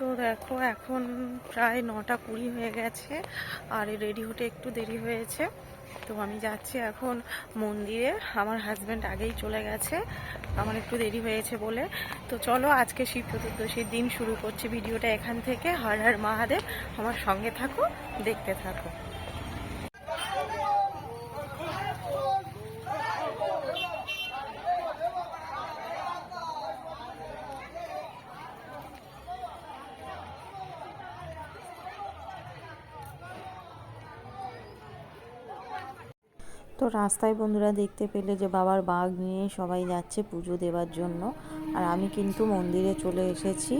তো দেখো, এখন প্রায় নটা কুড়ি হয়ে গেছে আর রেডি হতে একটু দেরি হয়েছে। তো আমি যাচ্ছি এখন মন্দিরে। আমার হাজব্যান্ড আগেই চলে গেছে। আমার একটু দেরি হয়েছে বলে। তো চলো, আজকে শিব চতুর্দশীর দিন শুরু করছি। ভিডিওটা এখান থেকে। হর হর মহাদেব আমার সঙ্গে থাকো, দেখতে থাকো। তো রাস্তায় বন্ধুরা দেখতে পেলে যে বাবার বাঘ নিয়ে সবাই যাচ্ছে পুজো দেওয়ার জন্য। আর আমি কিন্তু মন্দিরে চলে এসেছি।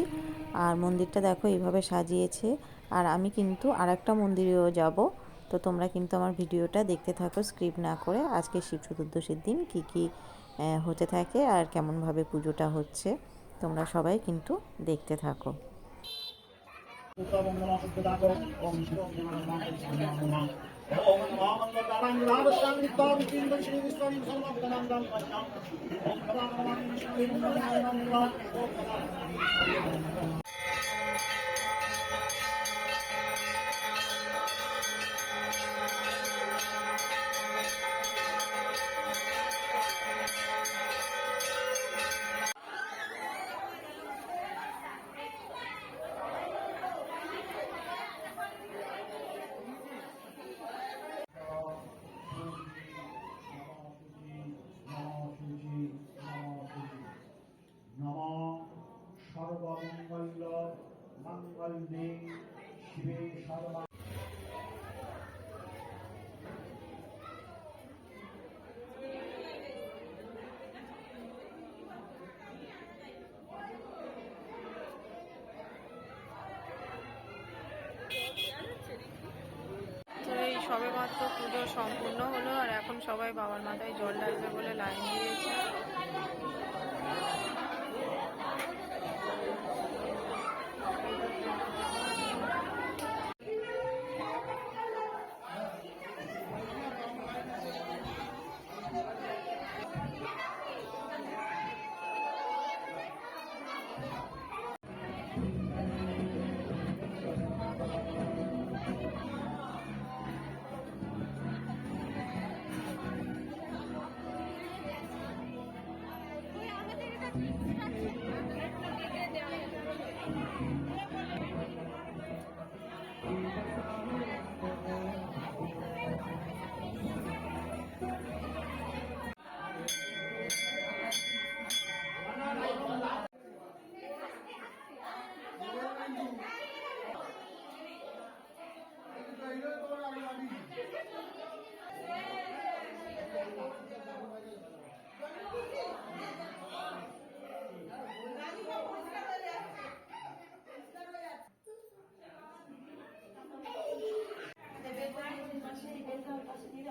আর মন্দিরটা দেখো এইভাবে সাজিয়েছে। আর আমি কিন্তু আরেকটা মন্দিরেও যাব। তো তোমরা কিন্তু আমার ভিডিওটা দেখতে থাকো স্ক্রিপ্ট না করে। আজকে শিব চতুর্দশীর দিন কি কি হতে থাকে আর কেমনভাবে পুজোটা হচ্ছে, তোমরা সবাই কিন্তু দেখতে থাকো। ఓం రామంగ সবে মাত্র পুজো সম্পূর্ণ হলো আর এখন সবাই বাবার মাথায় জল ঢালবে বলে লাইন দিয়েছে।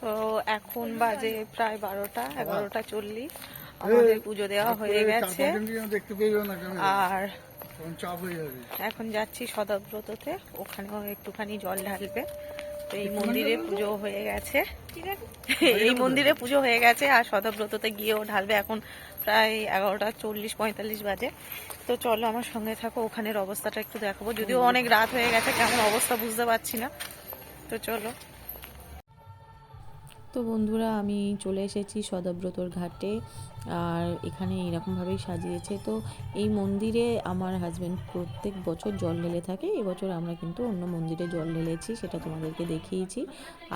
তো এখন বাজে প্রায় বারোটা এগারোটা চল্লিশ। আমাদের পুজো দেওয়া হয়ে গেছে। আর এখন যাচ্ছি সদব্রততে ওখানেও একটুখানি জল ঢালবে। তো এই মন্দিরে পুজো হয়ে গেছে। এই মন্দিরে পুজো হয়ে গেছে আর সদব্রততে গিয়েও ঢালবে। এখন প্রায় এগারোটা চল্লিশ পঁয়তাল্লিশ বাজে। তো চলো আমার সঙ্গে থাকো ওখানের অবস্থাটা একটু দেখাবো। যদিও অনেক রাত হয়ে গেছে কেমন অবস্থা বুঝতে পারছি না। তো চলো। তো বন্ধুরা, আমি চলে এসেছি সদব্রতর ঘাটে আর এখানে এরকমভাবেই সাজিয়েছে। তো এই মন্দিরে আমার হাজব্যান্ড প্রত্যেক বছর জল ঢেলে থাকে। এবছর আমরা কিন্তু অন্য মন্দিরে জল ঢেলেছি, সেটা তোমাদেরকে দেখিয়েছি।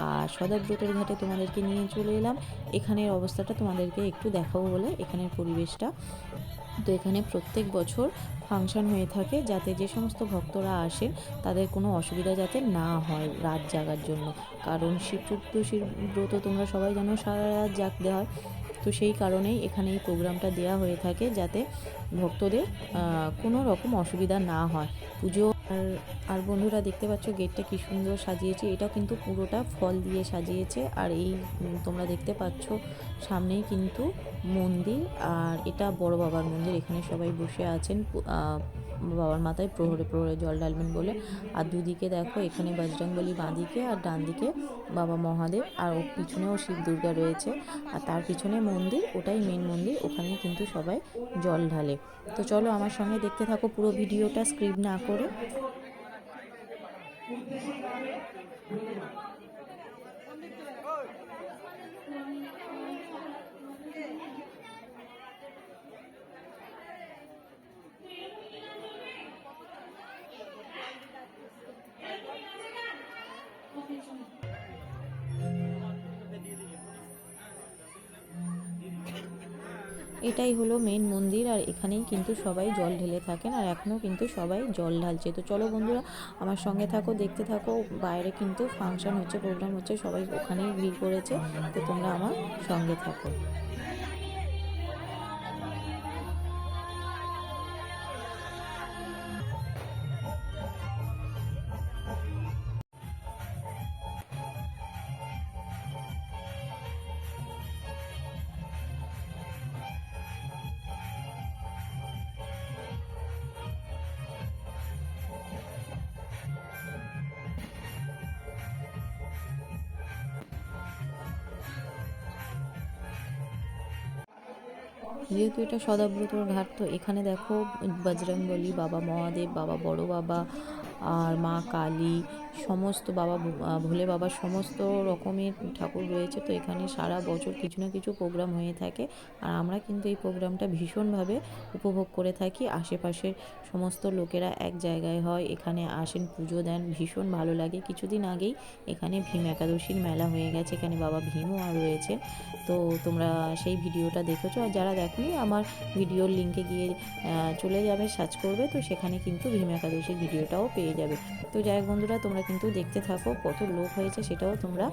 আর সদব্রতর ঘাটে তোমাদেরকে নিয়ে চলে এলাম। এখানের অবস্থাটা তোমাদেরকে একটু দেখাবো বলে এখানের পরিবেশটা। তো এখানে প্রত্যেক বছর ফাংশন হয়ে থাকে যাতে যে সমস্ত ভক্তরা আসেন তাদের কোনো অসুবিধা যাতে না হয় রাত জাগার জন্য। কারণ শিব চতুর্দশীর ব্রত তোমরা সবাই জানো, সারা রাত জাগতে হয়। তো সেই কারণেই এখানে এই প্রোগ্রামটা দেওয়া হয়ে থাকে যাতে ভক্তদের কোনো রকম অসুবিধা না হয়। পুজো আর আর বন্ধুরা দেখতে পাচ্ছ গেটটা কি সুন্দর সাজিয়েছে। এটা কিন্তু পুরোটা ফল দিয়ে সাজিয়েছে। আর এই তোমরা দেখতে পাচ্ছ সামনেই কিন্তু মন্দির। আর এটা বড় বাবার মন্দির। এখানে সবাই বসে আছেন বাবার মাথায় প্রহরে প্রহরে জল ঢালবেন বলে। আর দুদিকে দেখো, এখানে বজরংবলী বাঁদিকে আর ডান দিকে বাবা মহাদেব আর ওর পিছনেও শিব দুর্গা রয়েছে। আর তার পিছনে মন্দির, ওটাই মেন মন্দির, ওখানে কিন্তু সবাই জল ঢালে। তো চলো আমার সঙ্গে দেখতে থাকো পুরো ভিডিওটা স্ক্রিপ না করে। এটাই হলো মেন মন্দির, আর এখানেই কিন্তু সবাই জল ঢেলে থাকেন, আর এখনও কিন্তু সবাই জল ঢালছে। তো চলো বন্ধুরা, আমার সঙ্গে থাকো, দেখতে থাকো, বাইরে কিন্তু ফাংশন হচ্ছে প্রোগ্রাম হচ্ছে, সবাই ওখানেই ভিড় করেছে, তো তোমরা আমার সঙ্গে থাকো। যেহেতু এটা সদাব্রত ঘাট, তো এখানে দেখো, বজরংবলী, বাবা মহাদেব, বাবা বড় বাবা, আর মা কালী সমস্ত বাবা ভোলে বাবার সমস্ত রকমের ঠাকুর রয়েছে। তো এখানে সারা বছর কিছু না কিছু প্রোগ্রাম হয়ে থাকে। আর আমরা কিন্তু এই প্রোগ্রামটা ভীষণভাবে উপভোগ করে থাকি। আশেপাশের সমস্ত লোকেরা এক জায়গায় হয়, এখানে আসেন, পুজো দেন। ভীষণ ভালো লাগে। কিছুদিন আগেই এখানে ভীম একাদশীর মেলা হয়ে গেছে। এখানে বাবা ভীমও আর রয়েছে তো তোমরা সেই ভিডিওটা দেখেছ। আর যারা দেখনি, আমার ভিডিওর লিঙ্কে গিয়ে চলে যাবে সার্চ করবে। তো সেখানে কিন্তু ভীম একাদশীর ভিডিওটাও পেয়ে যাবে। তো যাই বন্ধুরা, তোমরা কিন্তু দেখতে থাকো কত লোক হয়েছে সেটাও তোমরা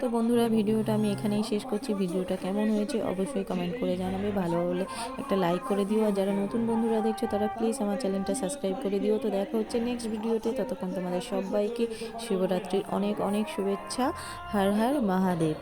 তো বন্ধুরা, ভিডিওটা আমি এখানেই শেষ করছি। ভিডিওটা কেমন হয়েছে অবশ্যই কমেন্ট করে জানাবে। ভালো হলে একটা লাইক করে দিও। আর যারা নতুন বন্ধুরা দেখছ, তারা প্লিজ আমার চ্যানেলটা সাবস্ক্রাইব করে দিও। তো দেখা হচ্ছে নেক্সট ভিডিওতে ততক্ষণ তোমাদের সবাইকে শিবরাত্রির অনেক অনেক শুভেচ্ছা। হর হর মহাদেব।